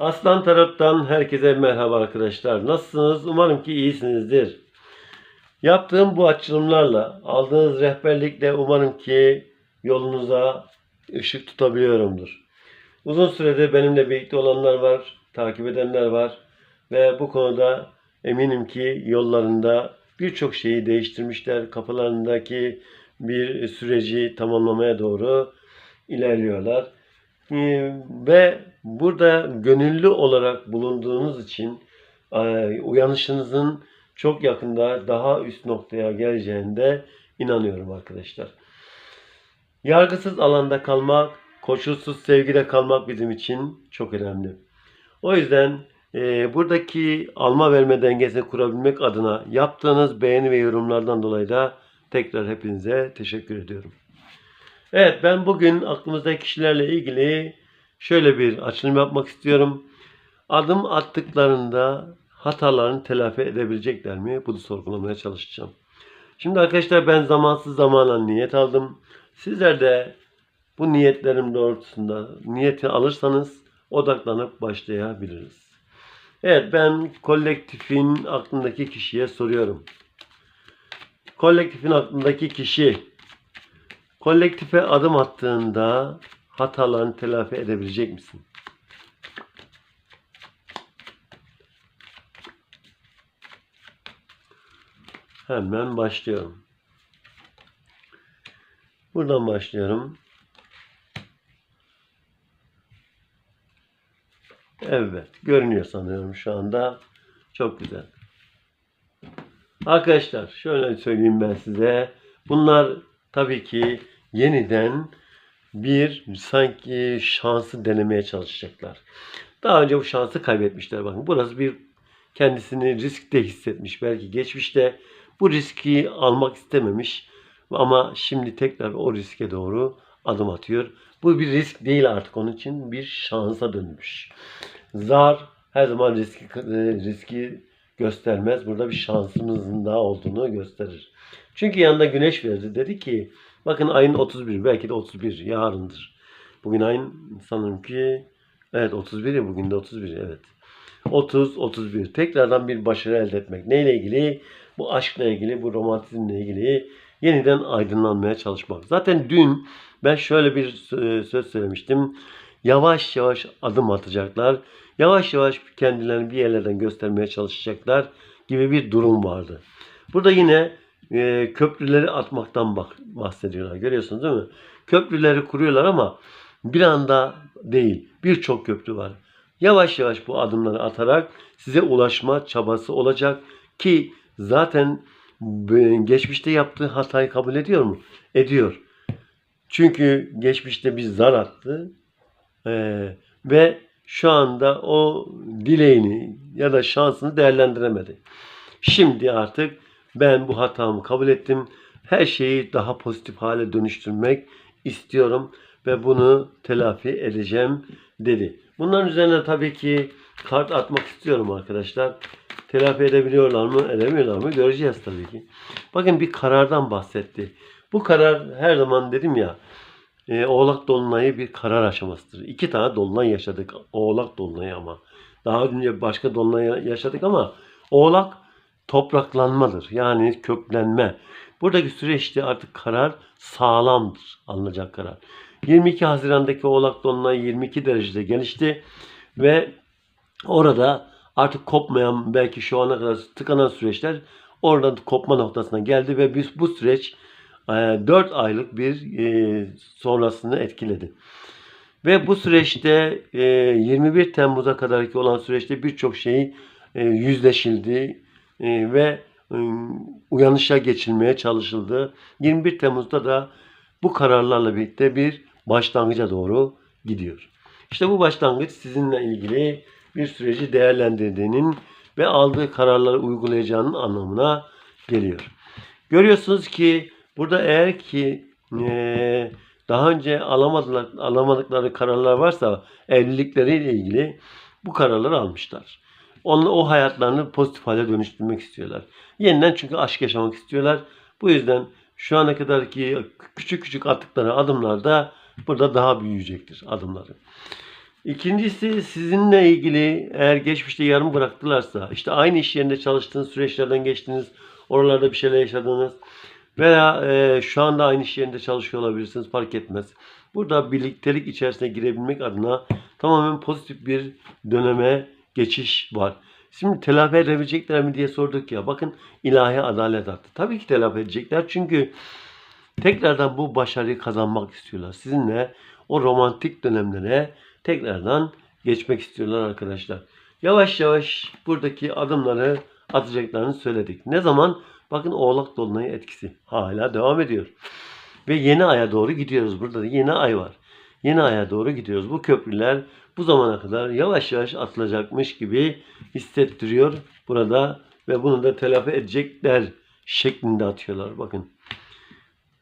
Aslan Tarot'tan herkese merhaba arkadaşlar. Nasılsınız? Umarım ki iyisinizdir. Yaptığım bu açılımlarla, aldığınız rehberlikle umarım ki yolunuza ışık tutabiliyorumdur. Uzun süredir benimle birlikte olanlar var, takip edenler var ve bu konuda eminim ki yollarında birçok şeyi değiştirmişler. Kapılarındaki bir süreci tamamlamaya doğru ilerliyorlar. Ee, ve burada gönüllü olarak bulunduğunuz için e, uyanışınızın çok yakında daha üst noktaya geleceğinde inanıyorum arkadaşlar. Yargısız alanda kalmak, koşulsuz sevgide kalmak bizim için çok önemli. O yüzden e, buradaki alma verme dengesini kurabilmek adına yaptığınız beğeni ve yorumlardan dolayı da tekrar hepinize teşekkür ediyorum. Evet ben bugün aklımızdaki kişilerle ilgili şöyle bir açılım yapmak istiyorum. Adım attıklarında hatalarını telafi edebilecekler mi? Bunu sorgulamaya çalışacağım. Şimdi arkadaşlar ben zamansız zamana niyet aldım. Sizler de bu niyetlerim doğrultusunda niyeti alırsanız odaklanıp başlayabiliriz. Evet ben kolektifin aklındaki kişiye soruyorum. Kolektifin aklındaki kişi kolektife adım attığında hatalarını telafi edebilecek misin? Hemen başlıyorum. Buradan başlıyorum. Evet, görünüyor sanıyorum şu anda. Çok güzel. Arkadaşlar şöyle söyleyeyim ben size. Bunlar tabii ki yeniden bir sanki şansı denemeye çalışacaklar. Daha önce bu şansı kaybetmişler. Bakın burası bir kendisini riskte hissetmiş. Belki geçmişte bu riski almak istememiş ama şimdi tekrar o riske doğru adım atıyor. Bu bir risk değil artık onun için bir şansa dönmüş. Zar her zaman riski riski göstermez. Burada bir şansımızın daha olduğunu gösterir. Çünkü yanında güneş verdi. Dedi ki bakın ayın 31 belki de 31 yarındır. Bugün ayın sanırım ki evet 31 ya bugün de 31 evet. 30 31 tekrardan bir başarı elde etmek. Neyle ilgili? Bu aşkla ilgili, bu romantizmle ilgili yeniden aydınlanmaya çalışmak. Zaten dün ben şöyle bir sö- söz söylemiştim. Yavaş yavaş adım atacaklar. Yavaş yavaş kendilerini bir yerlerden göstermeye çalışacaklar gibi bir durum vardı. Burada yine e, köprüleri atmaktan bahsediyorlar. Görüyorsunuz değil mi? Köprüleri kuruyorlar ama bir anda değil. Birçok köprü var. Yavaş yavaş bu adımları atarak size ulaşma çabası olacak ki zaten e, geçmişte yaptığı hatayı kabul ediyor mu? Ediyor. Çünkü geçmişte bir zar attı Ee, ve şu anda o dileğini ya da şansını değerlendiremedi. Şimdi artık ben bu hatamı kabul ettim. Her şeyi daha pozitif hale dönüştürmek istiyorum ve bunu telafi edeceğim dedi. Bunların üzerine tabii ki kart atmak istiyorum arkadaşlar. Telafi edebiliyorlar mı, edemiyorlar mı göreceğiz tabii ki. Bakın bir karardan bahsetti. Bu karar her zaman dedim ya e, Oğlak Dolunay'ı bir karar aşamasıdır. İki tane Dolunay yaşadık. Oğlak Dolunay'ı ama. Daha önce başka Dolunay yaşadık ama Oğlak topraklanmadır. Yani köklenme. Buradaki süreçte artık karar sağlamdır. Alınacak karar. 22 Haziran'daki Oğlak Dolunay 22 derecede gelişti ve orada artık kopmayan belki şu ana kadar tıkanan süreçler oradan kopma noktasına geldi ve biz bu süreç 4 aylık bir e, sonrasını etkiledi. Ve bu süreçte e, 21 Temmuz'a kadarki olan süreçte birçok şey e, yüzleşildi e, ve e, uyanışa geçilmeye çalışıldı. 21 Temmuz'da da bu kararlarla birlikte bir başlangıca doğru gidiyor. İşte bu başlangıç sizinle ilgili bir süreci değerlendirdiğinin ve aldığı kararları uygulayacağının anlamına geliyor. Görüyorsunuz ki burada eğer ki eee, daha önce alamadılar, alamadıkları kararlar varsa evlilikleriyle ilgili bu kararları almışlar. Onu, o hayatlarını pozitif hale dönüştürmek istiyorlar. Yeniden çünkü aşk yaşamak istiyorlar. Bu yüzden şu ana kadarki küçük küçük attıkları adımlar da burada daha büyüyecektir adımları. İkincisi sizinle ilgili eğer geçmişte yarım bıraktılarsa işte aynı iş yerinde çalıştığınız süreçlerden geçtiniz. Oralarda bir şeyler yaşadınız. Veya e, şu anda aynı iş yerinde çalışıyor olabilirsiniz fark etmez. Burada birliktelik içerisine girebilmek adına tamamen pozitif bir döneme geçiş var. Şimdi telafi edebilecekler mi diye sorduk ya. Bakın ilahi adalet attı. Tabii ki telafi edecekler çünkü tekrardan bu başarıyı kazanmak istiyorlar. Sizinle o romantik dönemlere tekrardan geçmek istiyorlar arkadaşlar. Yavaş yavaş buradaki adımları atacaklarını söyledik. Ne zaman? Bakın Oğlak Dolunay'ı etkisi hala devam ediyor. Ve yeni aya doğru gidiyoruz. Burada da yeni ay var. Yeni aya doğru gidiyoruz. Bu köprüler bu zamana kadar yavaş yavaş atılacakmış gibi hissettiriyor burada ve bunu da telafi edecekler şeklinde atıyorlar. Bakın.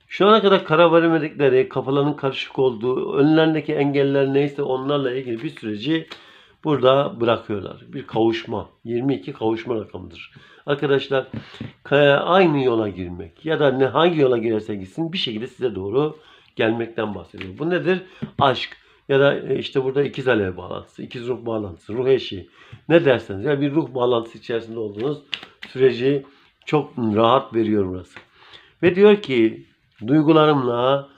Şu ana kadar karar veremedikleri, kafalarının karışık olduğu, önlerindeki engeller neyse onlarla ilgili bir süreci burada bırakıyorlar. Bir kavuşma. 22 kavuşma rakamıdır. Arkadaşlar ka- aynı yola girmek ya da ne hangi yola girerse gitsin bir şekilde size doğru gelmekten bahsediyor. Bu nedir? Aşk ya da e, işte burada ikiz alev bağlantısı, ikiz ruh bağlantısı, ruh eşi ne derseniz ya bir ruh bağlantısı içerisinde olduğunuz süreci çok rahat veriyor burası. Ve diyor ki duygularımla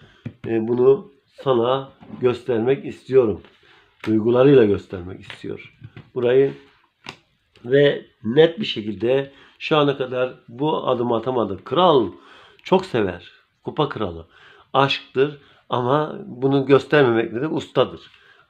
e, bunu sana göstermek istiyorum. Duygularıyla göstermek istiyor. Burayı ve net bir şekilde şu ana kadar bu adımı atamadı. Kral çok sever. Kupa kralı. Aşktır ama bunu göstermemekle de ustadır.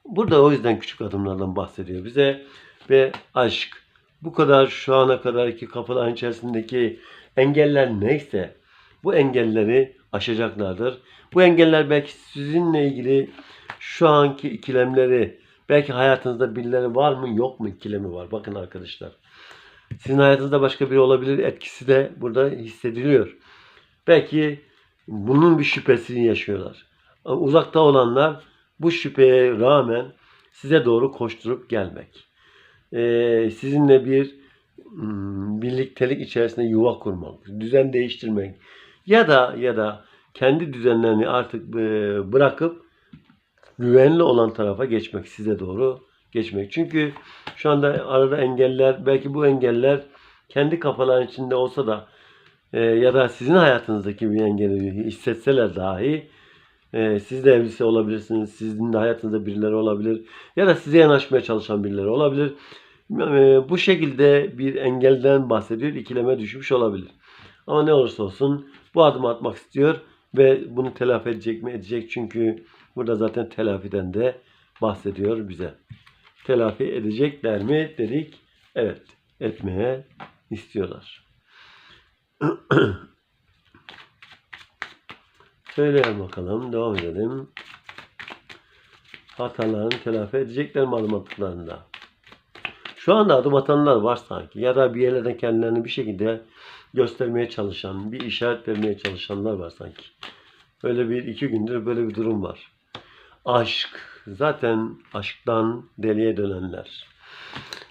Burada o yüzden küçük adımlardan bahsediyor bize ve aşk. Bu kadar şu ana kadarki kapıların içerisindeki engeller neyse bu engelleri aşacaklardır. Bu engeller belki sizinle ilgili şu anki ikilemleri, belki hayatınızda birileri var mı yok mu ikilemi var. Bakın arkadaşlar. Sizin hayatınızda başka biri olabilir. Etkisi de burada hissediliyor. Belki bunun bir şüphesini yaşıyorlar. Uzakta olanlar bu şüpheye rağmen size doğru koşturup gelmek. Ee, sizinle bir hmm, birliktelik içerisinde yuva kurmak, düzen değiştirmek ya da ya da kendi düzenlerini artık e, bırakıp güvenli olan tarafa geçmek, size doğru geçmek. Çünkü şu anda arada engeller, belki bu engeller kendi kafaların içinde olsa da e, ya da sizin hayatınızdaki bir engeli hissetseler dahi e, siz de evlisi olabilirsiniz. Sizin de hayatınızda birileri olabilir. Ya da size yanaşmaya çalışan birileri olabilir. E, bu şekilde bir engelden bahsediyor. ikileme düşmüş olabilir. Ama ne olursa olsun bu adımı atmak istiyor ve bunu telafi edecek mi? Edecek çünkü burada zaten telafiden de bahsediyor bize. Telafi edecekler mi dedik. Evet etmeye istiyorlar. Söyleyelim bakalım. Devam edelim. Hatalarını telafi edecekler mi? Şu anda adım atanlar var sanki. Ya da bir yerlerden kendilerini bir şekilde göstermeye çalışan, bir işaret vermeye çalışanlar var sanki. Böyle bir iki gündür böyle bir durum var. Aşk. Zaten aşktan deliye dönenler.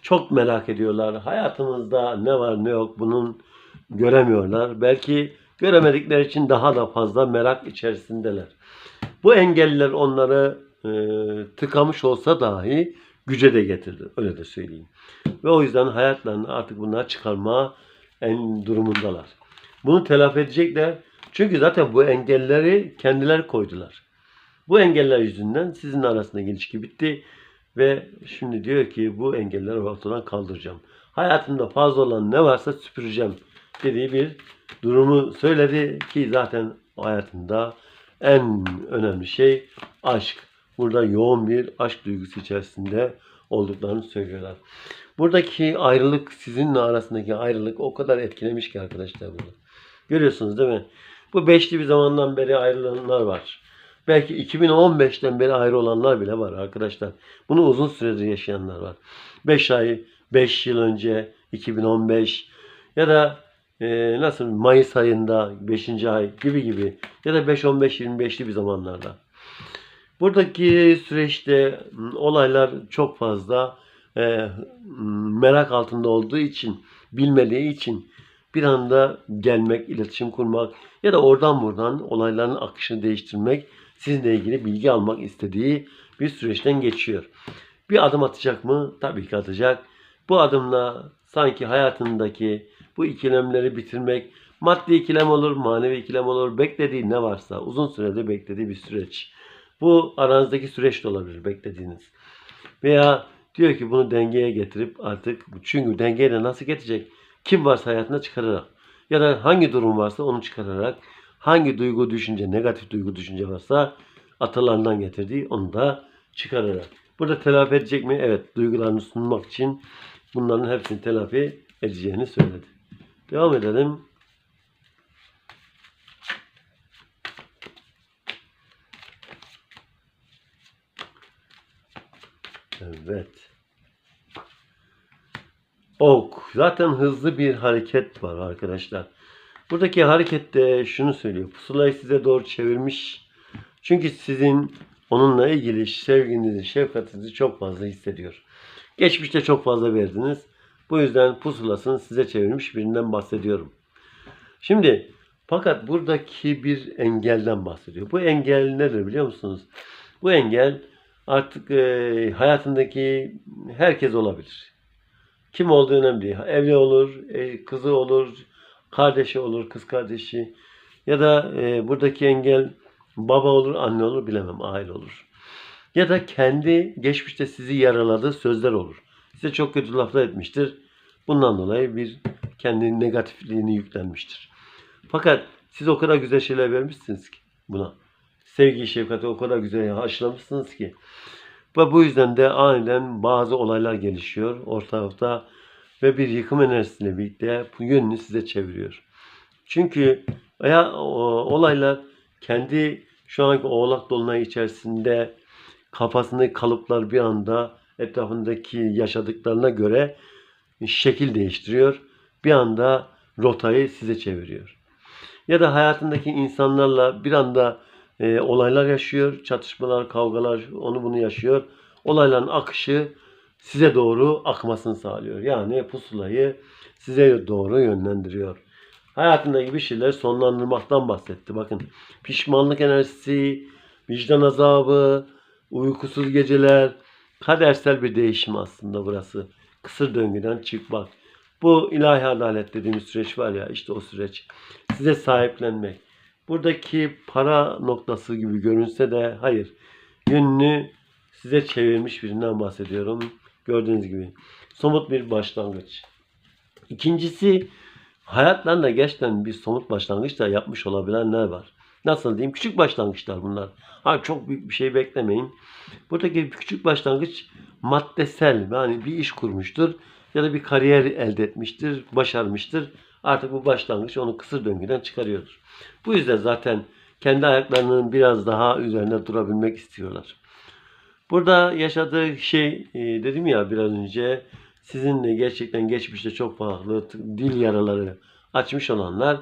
Çok merak ediyorlar. Hayatımızda ne var ne yok bunun göremiyorlar. Belki göremedikleri için daha da fazla merak içerisindeler. Bu engeller onları e, tıkamış olsa dahi güce de getirdi. Öyle de söyleyeyim. Ve o yüzden hayatlarını artık bunlar çıkarma en durumundalar. Bunu telafi edecekler. Çünkü zaten bu engelleri kendileri koydular. Bu engeller yüzünden sizin arasındaki ilişki bitti. Ve şimdi diyor ki bu engelleri ortadan kaldıracağım. Hayatımda fazla olan ne varsa süpüreceğim dediği bir durumu söyledi ki zaten hayatında en önemli şey aşk. Burada yoğun bir aşk duygusu içerisinde olduklarını söylüyorlar. Buradaki ayrılık sizinle arasındaki ayrılık o kadar etkilemiş ki arkadaşlar bunu. Görüyorsunuz değil mi? Bu beşli bir zamandan beri ayrılanlar var. Belki 2015'ten beri ayrı olanlar bile var arkadaşlar. Bunu uzun süredir yaşayanlar var. 5 ay, 5 yıl önce 2015 ya da e, nasıl Mayıs ayında 5. ay gibi gibi ya da 5-15-25'li bir zamanlarda. Buradaki süreçte m, olaylar çok fazla e, merak altında olduğu için, bilmediği için bir anda gelmek, iletişim kurmak ya da oradan buradan olayların akışını değiştirmek, sizinle ilgili bilgi almak istediği bir süreçten geçiyor. Bir adım atacak mı? Tabii ki atacak. Bu adımla sanki hayatındaki bu ikilemleri bitirmek, maddi ikilem olur, manevi ikilem olur, beklediği ne varsa uzun sürede beklediği bir süreç. Bu aranızdaki süreç de olabilir beklediğiniz. Veya diyor ki bunu dengeye getirip artık çünkü dengeye de nasıl getirecek? Kim varsa hayatına çıkararak ya da hangi durum varsa onu çıkararak hangi duygu düşünce, negatif duygu düşünce varsa atalarından getirdiği onu da çıkararak. Burada telafi edecek mi? Evet. Duygularını sunmak için bunların hepsini telafi edeceğini söyledi. Devam edelim. Evet. Ok. Zaten hızlı bir hareket var arkadaşlar. Buradaki harekette şunu söylüyor. Pusulayı size doğru çevirmiş. Çünkü sizin onunla ilgili sevginizi, şefkatinizi çok fazla hissediyor. Geçmişte çok fazla verdiniz. Bu yüzden pusulasını size çevirmiş birinden bahsediyorum. Şimdi fakat buradaki bir engelden bahsediyor. Bu engel nedir biliyor musunuz? Bu engel artık e, hayatındaki herkes olabilir. Kim olduğu önemli değil. Evli olur, e, kızı olur, kardeşi olur, kız kardeşi. Ya da e, buradaki engel baba olur, anne olur, bilemem, aile olur. Ya da kendi geçmişte sizi yaraladığı sözler olur. Size çok kötü laflar etmiştir. Bundan dolayı bir kendi negatifliğini yüklenmiştir. Fakat siz o kadar güzel şeyler vermişsiniz ki buna. Sevgi, şefkati o kadar güzel haşlamışsınız ki. Ve bu yüzden de aniden bazı olaylar gelişiyor ortalıkta ve bir yıkım enerjisiyle birlikte bu yönünü size çeviriyor. Çünkü ya, olaylar kendi şu anki oğlak dolunay içerisinde kafasındaki kalıplar bir anda etrafındaki yaşadıklarına göre şekil değiştiriyor. Bir anda rotayı size çeviriyor. Ya da hayatındaki insanlarla bir anda e, olaylar yaşıyor, çatışmalar, kavgalar, onu bunu yaşıyor. Olayların akışı size doğru akmasını sağlıyor. Yani pusulayı size doğru yönlendiriyor. Hayatındaki bir şeyler sonlandırmaktan bahsetti. Bakın pişmanlık enerjisi, vicdan azabı, uykusuz geceler, kadersel bir değişim aslında burası. Kısır döngüden çıkmak. Bu ilahi adalet dediğimiz süreç var ya işte o süreç. Size sahiplenmek. Buradaki para noktası gibi görünse de hayır. Yönünü size çevirmiş birinden bahsediyorum. Gördüğünüz gibi. Somut bir başlangıç. İkincisi hayatlarında gerçekten bir somut başlangıç da yapmış olabilenler var. Nasıl diyeyim? Küçük başlangıçlar bunlar. Ha çok büyük bir şey beklemeyin. Buradaki küçük başlangıç maddesel yani bir iş kurmuştur ya da bir kariyer elde etmiştir, başarmıştır. Artık bu başlangıç onu kısır döngüden çıkarıyordur. Bu yüzden zaten kendi ayaklarının biraz daha üzerinde durabilmek istiyorlar. Burada yaşadığı şey e, dedim ya biraz önce sizinle gerçekten geçmişte çok farklı dil yaraları açmış olanlar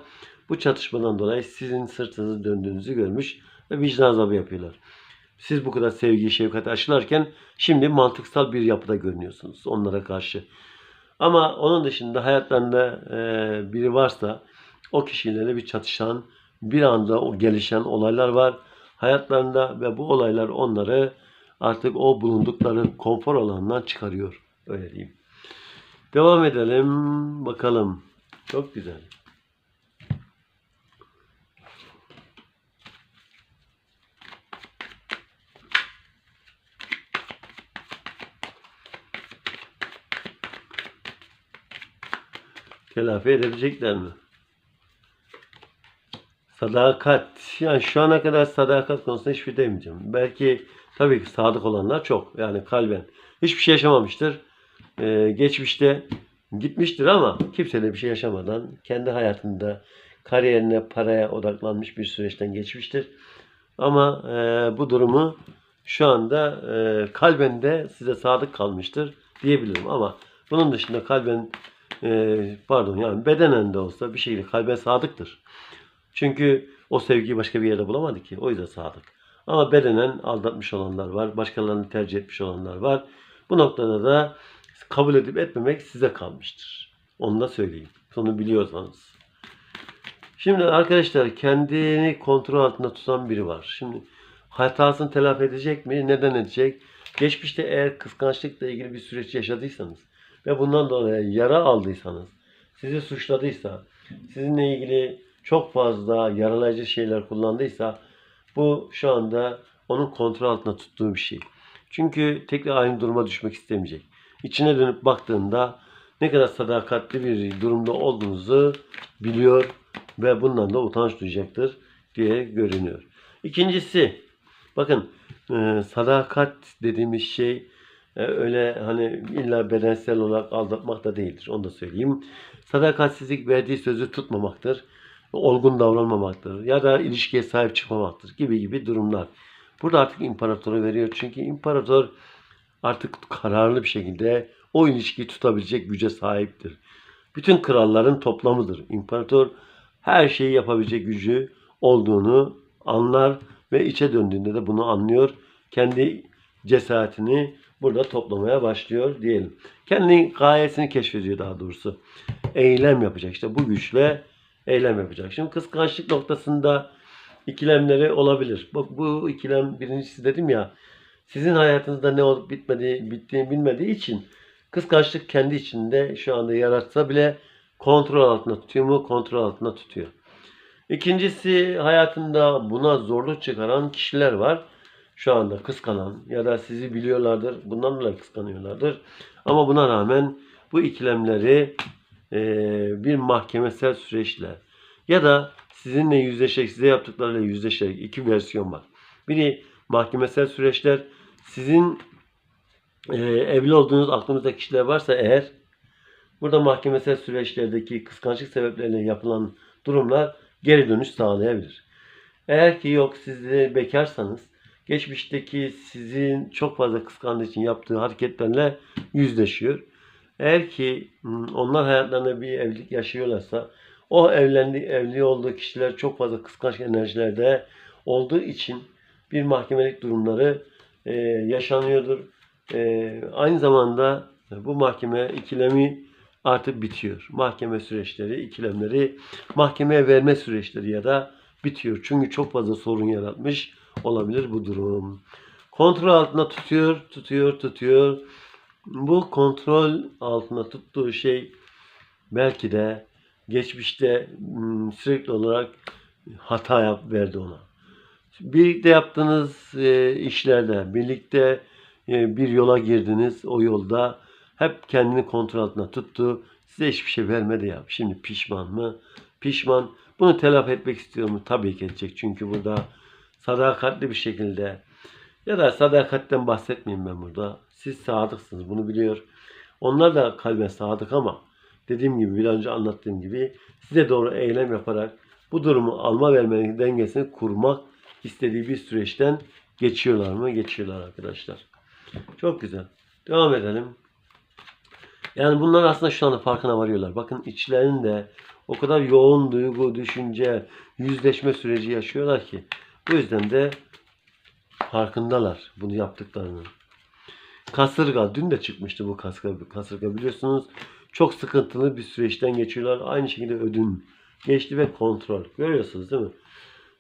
bu çatışmadan dolayı sizin sırtınızı döndüğünüzü görmüş ve vicdan azabı yapıyorlar. Siz bu kadar sevgi, şefkat aşılarken şimdi mantıksal bir yapıda görünüyorsunuz onlara karşı. Ama onun dışında hayatlarında e, biri varsa o kişilerle bir çatışan, bir anda o gelişen olaylar var hayatlarında ve bu olaylar onları artık o bulundukları konfor alanından çıkarıyor. Öyle diyeyim. Devam edelim. Bakalım. Çok güzel. Telafi edebilecekler mi? Sadakat. Yani şu ana kadar sadakat konusunda hiçbir şey demeyeceğim. Belki tabii ki sadık olanlar çok. Yani kalben. Hiçbir şey yaşamamıştır. Ee, geçmişte gitmiştir ama kimse de bir şey yaşamadan kendi hayatında kariyerine, paraya odaklanmış bir süreçten geçmiştir. Ama e, bu durumu şu anda e, kalben de size sadık kalmıştır diyebilirim. Ama bunun dışında kalben e, pardon yani bedenen de olsa bir şekilde kalben sadıktır. Çünkü o sevgiyi başka bir yerde bulamadı ki. O yüzden sadık. Ama bedenen aldatmış olanlar var. Başkalarını tercih etmiş olanlar var. Bu noktada da kabul edip etmemek size kalmıştır. Onu da söyleyeyim. Onu biliyorsanız. Şimdi arkadaşlar kendini kontrol altında tutan biri var. Şimdi hatasını telafi edecek mi? Neden edecek? Geçmişte eğer kıskançlıkla ilgili bir süreç yaşadıysanız ve bundan dolayı yara aldıysanız, sizi suçladıysa, sizinle ilgili çok fazla yaralayıcı şeyler kullandıysa bu şu anda onun kontrol altında tuttuğu bir şey. Çünkü tekrar aynı duruma düşmek istemeyecek. İçine dönüp baktığında ne kadar sadakatli bir durumda olduğunuzu biliyor ve bundan da utanç duyacaktır diye görünüyor. İkincisi bakın sadakat dediğimiz şey öyle hani illa bedensel olarak aldatmak da değildir. Onu da söyleyeyim. Sadakatsizlik verdiği sözü tutmamaktır. Olgun davranmamaktır. Ya da ilişkiye sahip çıkmamaktır gibi gibi durumlar. Burada artık imparatora veriyor. Çünkü imparator artık kararlı bir şekilde o ilişkiyi tutabilecek güce sahiptir. Bütün kralların toplamıdır. İmparator her şeyi yapabilecek gücü olduğunu anlar ve içe döndüğünde de bunu anlıyor. Kendi cesaretini burada toplamaya başlıyor diyelim. Kendi gayesini keşfediyor daha doğrusu. Eylem yapacak. İşte bu güçle eylem yapacak. Şimdi kıskançlık noktasında ikilemleri olabilir. Bak bu ikilem birincisi dedim ya sizin hayatınızda ne olup bitmediği, bittiğini bilmediği için kıskançlık kendi içinde şu anda yaratsa bile kontrol altında tutuyor mu? Kontrol altında tutuyor. İkincisi hayatında buna zorluk çıkaran kişiler var. Şu anda kıskanan ya da sizi biliyorlardır. Bundan dolayı kıskanıyorlardır. Ama buna rağmen bu ikilemleri e, bir mahkemesel süreçle ya da sizinle yüzleşerek, size yaptıklarıyla yüzleşerek iki versiyon var. Biri mahkemesel süreçler. Sizin e, evli olduğunuz aklınızda kişiler varsa eğer burada mahkemesel süreçlerdeki kıskançlık sebepleriyle yapılan durumlar geri dönüş sağlayabilir. Eğer ki yok siz bekarsanız geçmişteki sizin çok fazla kıskandığı için yaptığı hareketlerle yüzleşiyor. Eğer ki hmm, onlar hayatlarında bir evlilik yaşıyorlarsa o evlendi, evli olduğu kişiler çok fazla kıskanç enerjilerde olduğu için bir mahkemelik durumları e, yaşanıyordur. E, aynı zamanda bu mahkeme ikilemi artık bitiyor. Mahkeme süreçleri, ikilemleri mahkemeye verme süreçleri ya da bitiyor. Çünkü çok fazla sorun yaratmış olabilir bu durum. Kontrol altında tutuyor, tutuyor, tutuyor. Bu kontrol altında tuttuğu şey belki de geçmişte hmm, sürekli olarak hata yap verdi ona. Birlikte yaptığınız e, işlerde, birlikte e, bir yola girdiniz. O yolda hep kendini kontrol altında tuttu. Size hiçbir şey vermedi ya. Şimdi pişman mı? Pişman. Bunu telafi etmek istiyor mu? Tabii ki edecek. Çünkü burada sadakatli bir şekilde ya da sadakatten bahsetmeyeyim ben burada. Siz sadıksınız. Bunu biliyor. Onlar da kalben sadık ama dediğim gibi bir önce anlattığım gibi size doğru eylem yaparak bu durumu alma verme dengesini kurmak istediği bir süreçten geçiyorlar mı? Geçiyorlar arkadaşlar. Çok güzel. Devam edelim. Yani bunlar aslında şu anda farkına varıyorlar. Bakın içlerinde o kadar yoğun duygu, düşünce, yüzleşme süreci yaşıyorlar ki. Bu yüzden de farkındalar bunu yaptıklarını. Kasırga. Dün de çıkmıştı bu kasırga, kasırga biliyorsunuz. Çok sıkıntılı bir süreçten geçiyorlar. Aynı şekilde ödün geçti ve kontrol. Görüyorsunuz değil mi?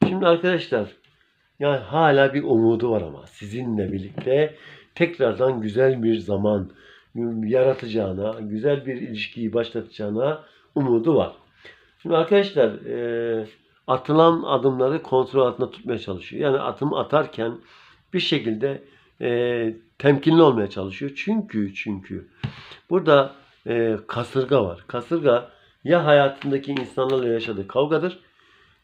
Şimdi arkadaşlar yani hala bir umudu var ama sizinle birlikte tekrardan güzel bir zaman yaratacağına, güzel bir ilişkiyi başlatacağına umudu var. Şimdi arkadaşlar e, atılan adımları kontrol altında tutmaya çalışıyor. Yani atım atarken bir şekilde e, temkinli olmaya çalışıyor. Çünkü çünkü burada e, kasırga var. Kasırga ya hayatındaki insanlarla yaşadığı kavgadır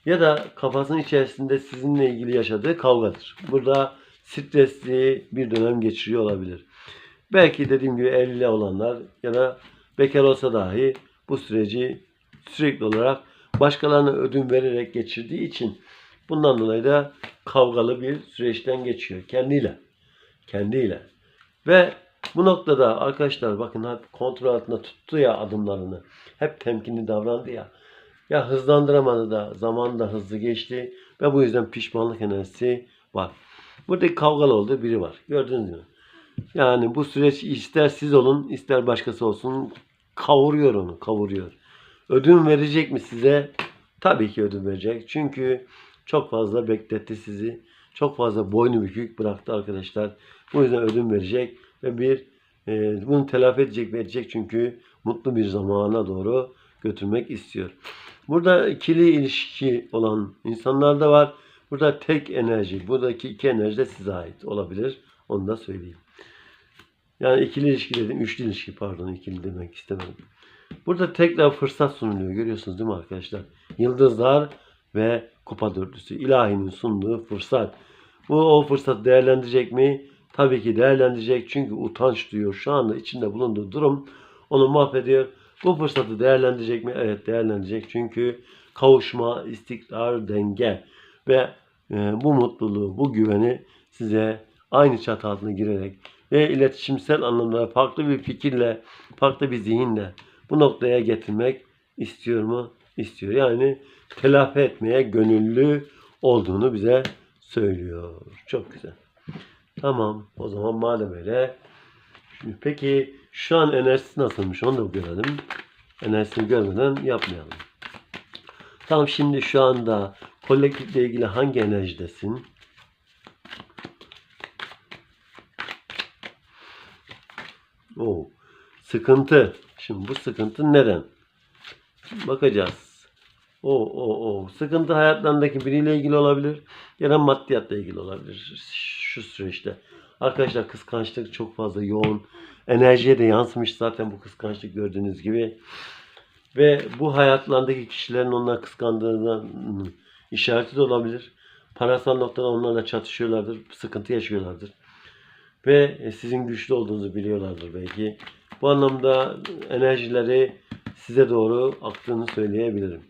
ya da kafasının içerisinde sizinle ilgili yaşadığı kavgadır. Burada stresli bir dönem geçiriyor olabilir. Belki dediğim gibi evli olanlar ya da bekar olsa dahi bu süreci sürekli olarak başkalarına ödün vererek geçirdiği için bundan dolayı da kavgalı bir süreçten geçiyor kendiyle. Kendiyle. Ve bu noktada arkadaşlar bakın hep kontrol altında tuttu ya adımlarını. Hep temkinli davrandı ya. Ya hızlandıramadı da zaman da hızlı geçti ve bu yüzden pişmanlık enerjisi var. Buradaki kavgalı olduğu biri var. Gördünüz mü? Yani bu süreç ister siz olun ister başkası olsun kavuruyor onu kavuruyor. Ödün verecek mi size? Tabii ki ödün verecek. Çünkü çok fazla bekletti sizi. çok fazla boynu bükük bıraktı arkadaşlar. Bu yüzden ödün verecek ve bir e, bunu telafi edecek ve edecek çünkü mutlu bir zamana doğru götürmek istiyor. Burada ikili ilişki olan insanlar da var. Burada tek enerji, buradaki iki enerji de size ait olabilir. Onu da söyleyeyim. Yani ikili ilişki dedim, üçlü ilişki pardon, ikili demek istemedim. Burada tekrar fırsat sunuluyor. Görüyorsunuz değil mi arkadaşlar? Yıldızlar ve kupa dörtlüsü. İlahinin sunduğu fırsat. Bu o fırsatı değerlendirecek mi? Tabii ki değerlendirecek. Çünkü utanç duyuyor. Şu anda içinde bulunduğu durum onu mahvediyor. Bu fırsatı değerlendirecek mi? Evet değerlendirecek. Çünkü kavuşma, istikrar, denge ve e, bu mutluluğu, bu güveni size aynı çatı altına girerek ve iletişimsel anlamda farklı bir fikirle, farklı bir zihinle bu noktaya getirmek istiyor mu? İstiyor. Yani telafi etmeye gönüllü olduğunu bize söylüyor. Çok güzel. Tamam. O zaman madem öyle. Şimdi peki şu an enerjisi nasılmış onu da görelim. Enerjisini görmeden yapmayalım. Tamam şimdi şu anda kolektifle ilgili hangi enerjidesin? Oo, sıkıntı. Şimdi bu sıkıntı neden? Bakacağız. O o o sıkıntı hayatlarındaki biriyle ilgili olabilir da maddiyatla ilgili olabilir şu süreçte. Arkadaşlar kıskançlık çok fazla yoğun. Enerjiye de yansımış zaten bu kıskançlık gördüğünüz gibi. Ve bu hayatlarındaki kişilerin onlar kıskandığından işareti de olabilir. Parasal noktada onlarla çatışıyorlardır, sıkıntı yaşıyorlardır. Ve sizin güçlü olduğunuzu biliyorlardır belki. Bu anlamda enerjileri size doğru aktığını söyleyebilirim.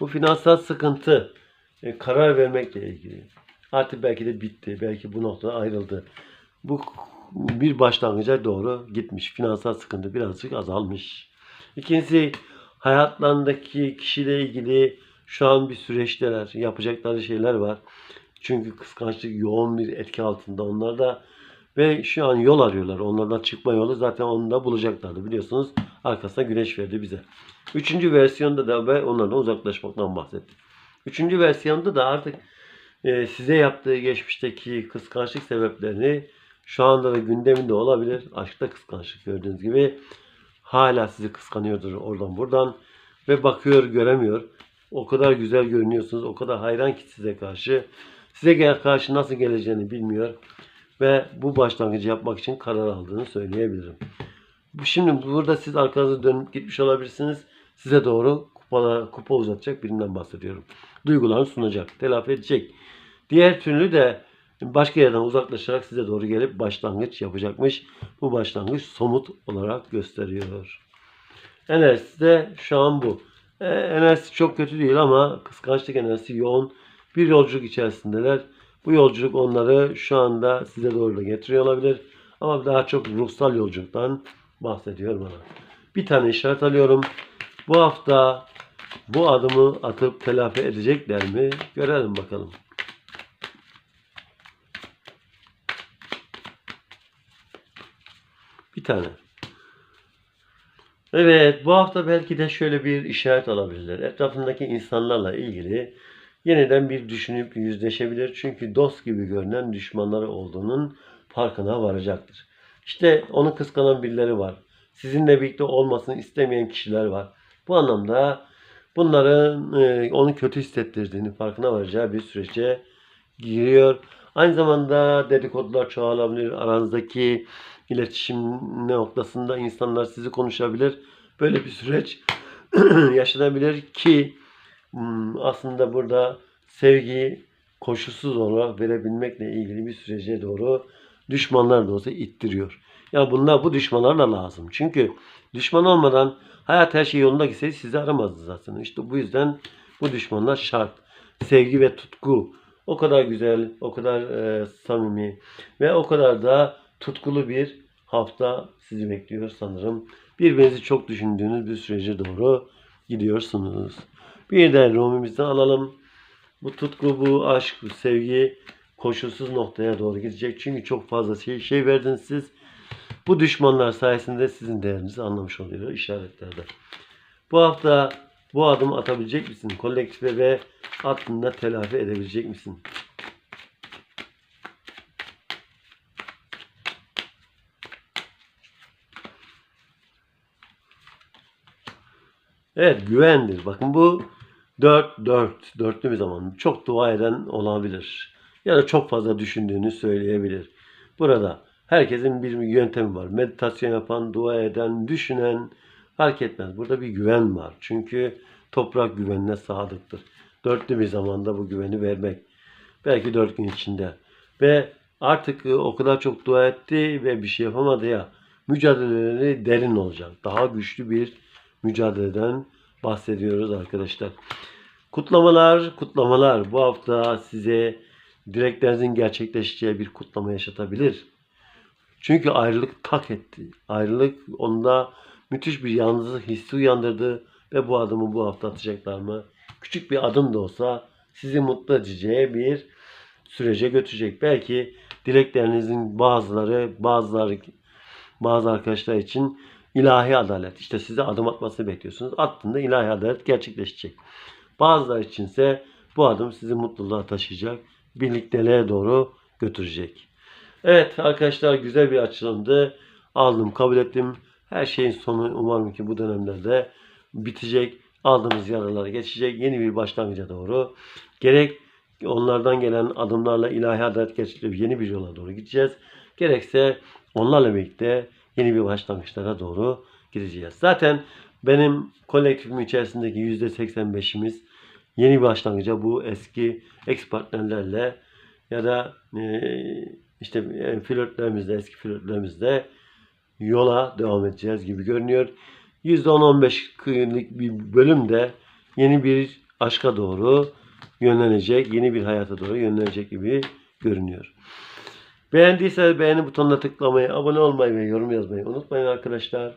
Bu finansal sıkıntı e, karar vermekle ilgili. Artık belki de bitti. Belki bu noktada ayrıldı. Bu bir başlangıca doğru gitmiş. Finansal sıkıntı birazcık azalmış. İkincisi hayatlarındaki kişiyle ilgili şu an bir süreçteler. Yapacakları şeyler var. Çünkü kıskançlık yoğun bir etki altında onlarda ve şu an yol arıyorlar. Onlardan çıkma yolu zaten onu da bulacaklardı. Biliyorsunuz arkasına güneş verdi bize. Üçüncü versiyonda da ben onlardan uzaklaşmaktan bahsettim. Üçüncü versiyonda da artık e, size yaptığı geçmişteki kıskançlık sebeplerini şu anda da gündeminde olabilir. Aşkta kıskançlık gördüğünüz gibi hala sizi kıskanıyordur oradan buradan ve bakıyor göremiyor. O kadar güzel görünüyorsunuz. O kadar hayran ki size karşı. Size karşı nasıl geleceğini bilmiyor. Ve bu başlangıcı yapmak için karar aldığını söyleyebilirim. Şimdi burada siz arkanızı dönüp gitmiş olabilirsiniz. Size doğru kupalar, kupa uzatacak birinden bahsediyorum. Duygularını sunacak, telafi edecek. Diğer türlü de başka yerden uzaklaşarak size doğru gelip başlangıç yapacakmış. Bu başlangıç somut olarak gösteriyor. Enerjisi de şu an bu. E, enerjisi çok kötü değil ama kıskançlık enerjisi yoğun. Bir yolculuk içerisindeler. Bu yolculuk onları şu anda size doğru da getiriyor olabilir. Ama daha çok ruhsal yolculuktan bahsediyor bana. Bir tane işaret alıyorum. Bu hafta bu adımı atıp telafi edecekler mi? Görelim bakalım. Bir tane. Evet, bu hafta belki de şöyle bir işaret alabilirler. Etrafındaki insanlarla ilgili yeniden bir düşünüp yüzleşebilir. Çünkü dost gibi görünen düşmanları olduğunun farkına varacaktır. İşte onu kıskanan birileri var. Sizinle birlikte olmasını istemeyen kişiler var. Bu anlamda bunların e, onu kötü hissettirdiğini farkına varacağı bir sürece giriyor. Aynı zamanda dedikodular çoğalabilir. Aranızdaki iletişim noktasında insanlar sizi konuşabilir. Böyle bir süreç yaşanabilir ki aslında burada sevgiyi koşulsuz olarak verebilmekle ilgili bir sürece doğru düşmanlar da olsa ittiriyor. Ya bunlar bu düşmanlar da lazım. Çünkü düşman olmadan hayat her şey yolunda gitseydi sizi aramazdı zaten. İşte bu yüzden bu düşmanlar şart. Sevgi ve tutku o kadar güzel, o kadar e, samimi ve o kadar da tutkulu bir hafta sizi bekliyor sanırım. Birbirinizi çok düşündüğünüz bir sürece doğru gidiyorsunuz. Bir de Rumi'mizden alalım. Bu tutku, bu aşk, bu sevgi koşulsuz noktaya doğru gidecek. Çünkü çok fazla şey, şey verdiniz siz. Bu düşmanlar sayesinde sizin değerinizi anlamış oluyor işaretlerde. Bu hafta bu adım atabilecek misin? Kolektife ve aklında telafi edebilecek misin? Evet güvendir. Bakın bu 4 4 dörtlü bir zaman. Çok dua eden olabilir. Ya da çok fazla düşündüğünü söyleyebilir. Burada herkesin bir yöntemi var. Meditasyon yapan, dua eden, düşünen fark etmez. Burada bir güven var. Çünkü toprak güvenine sadıktır. Dörtlü bir zamanda bu güveni vermek. Belki dört gün içinde. Ve artık e, o kadar çok dua etti ve bir şey yapamadı ya. Mücadeleleri derin olacak. Daha güçlü bir mücadeleden bahsediyoruz arkadaşlar. Kutlamalar, kutlamalar. Bu hafta size dileklerinizin gerçekleşeceği bir kutlama yaşatabilir. Çünkü ayrılık tak etti. Ayrılık onda müthiş bir yalnızlık hissi uyandırdı ve bu adımı bu hafta atacaklar mı? Küçük bir adım da olsa sizi mutlu edeceği bir sürece götürecek. Belki dileklerinizin bazıları, bazıları bazı arkadaşlar için ilahi adalet. İşte size adım atmasını bekliyorsunuz. Attığında ilahi adalet gerçekleşecek. Bazıları içinse bu adım sizi mutluluğa taşıyacak. Birlikteliğe doğru götürecek. Evet arkadaşlar güzel bir açılımdı. Aldım kabul ettim. Her şeyin sonu umarım ki bu dönemlerde bitecek. Aldığımız yaralar geçecek. Yeni bir başlangıca doğru. Gerek onlardan gelen adımlarla ilahi adalet gerçekleştirip yeni bir yola doğru gideceğiz. Gerekse onlarla birlikte yeni bir başlangıçlara doğru gideceğiz. Zaten benim kolektifim içerisindeki %85'imiz yeni başlangıca bu eski ex partnerlerle ya da e, işte e, flörtlerimizle, eski flörtlerimizle yola devam edeceğiz gibi görünüyor. %10-15 kıyımlık bir bölüm de yeni bir aşka doğru yönlenecek, yeni bir hayata doğru yönlenecek gibi görünüyor. Beğendiyseniz beğeni butonuna tıklamayı, abone olmayı ve yorum yazmayı unutmayın arkadaşlar.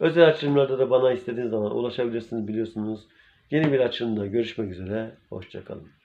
Özel açılımlarda da bana istediğiniz zaman ulaşabilirsiniz biliyorsunuz. Yeni bir açılımda görüşmek üzere. Hoşçakalın.